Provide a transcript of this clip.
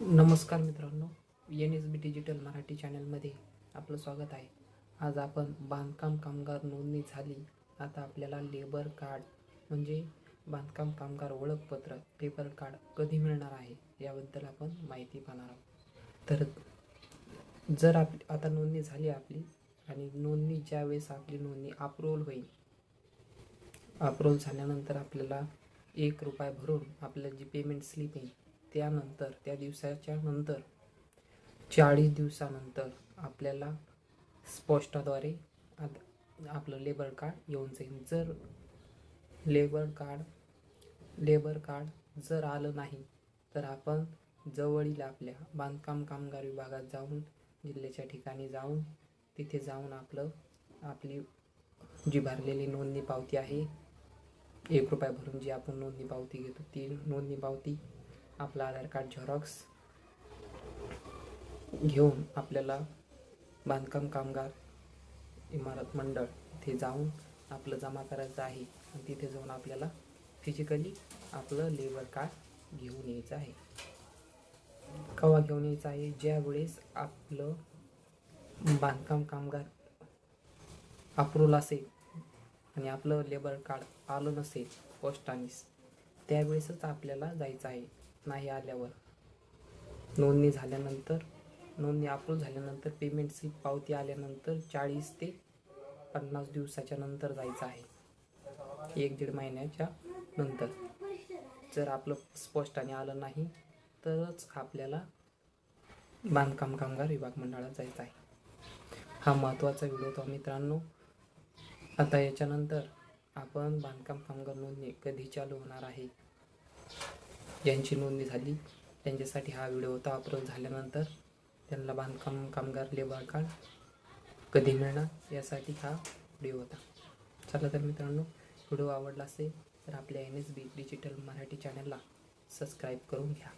नमस्कार मित्रांनो N S B digital Marathi चॅनलमध्ये आपलं स्वागत आहे. आज आपण बांधकाम कामगार नोंदणी झाली. आता आपल्याला लेबर कार्ड म्हणजे बांधकाम कामगार ओळखपत्र लेबर कार्ड कधी मिळणार आहे याबद्दल आपण माहिती पाहणार आहोत. तर जर आप आता नोंदणी झाली आपली आणि नोंदणी ज्यावेळेस आपली नोंदणी अप्रूव्हल होईल अप्रूव्हल झाल्यानंतर आपल्याला एक रुपये भरून आपल्याला जी पेमेंट स्लिप येईल त्यानंतर त्या दिवसाच्या नंतर चाळीस दिवसानंतर आपल्याला स्पष्टाद्वारे आपलं लेबर कार्ड येऊन जाईल. जर लेबर कार्ड लेबर कार्ड जर आलं नाही तर आपण जवळील आपल्या बांधकाम कामगार विभागात जाऊन जिल्ह्याच्या ठिकाणी जाऊन तिथे जाऊन आपलं आपली जी भरलेली नोंदणी पावती आहे एक रुपया भरून जी आपण नोंदणी पावती घेतो ती नोंदणी पावती आपला आधार कार्ड झेरॉक्स घेऊन आपल्याला बांधकाम कामगार इमारत मंडळ इथे जाऊन आपलं जमा करायचं आहे. आणि तिथे जाऊन आपल्याला फिजिकली आपलं लेबर कार्ड घेऊन यायचं आहे. केव्हा घेऊन यायचं आहे? ज्या वेळेस आपलं बांधकाम कामगार अप्रूव्हल असेल आणि आपलं लेबर कार्ड आलं नसेल पोस्टानीस त्यावेळेसच आपल्याला जायचं आहे. नाही आल्यावर. नोंदणी झाल्यानंतर नोंदणी अप्रूव्ह झाल्यानंतर पेमेंट स्लिप पावती आल्यानंतर चाळीस ते पन्नास दिवसाच्या नंतर जायचं आहे. एक दीड महिन्याच्या नंतर. जर आपलं स्पष्टाने आलं नाही तरच आपल्याला बांधकाम कामगार विभाग मंडळात जायचं आहे. हा महत्त्वाचा व्हिडिओ होता मित्रांनो. आता याच्यानंतर आपण बांधकाम कामगार नोंदणी कधी चालू होणार आहे? ज्यांची नोंदणी झाली. त्यांच्यासाठी हा व्हिडिओ होता. अप्रूव्ह झाल्यानंतर त्यांना बांधकाम कामगार लेबर कार्ड कधी मिळणार? यासाठी हा व्हिडिओ होता. चला तर मित्रांनो व्हिडिओ आवडला असेल तर आपल्या N S B digital Marathi चॅनलला सबस्क्राईब करून घ्या.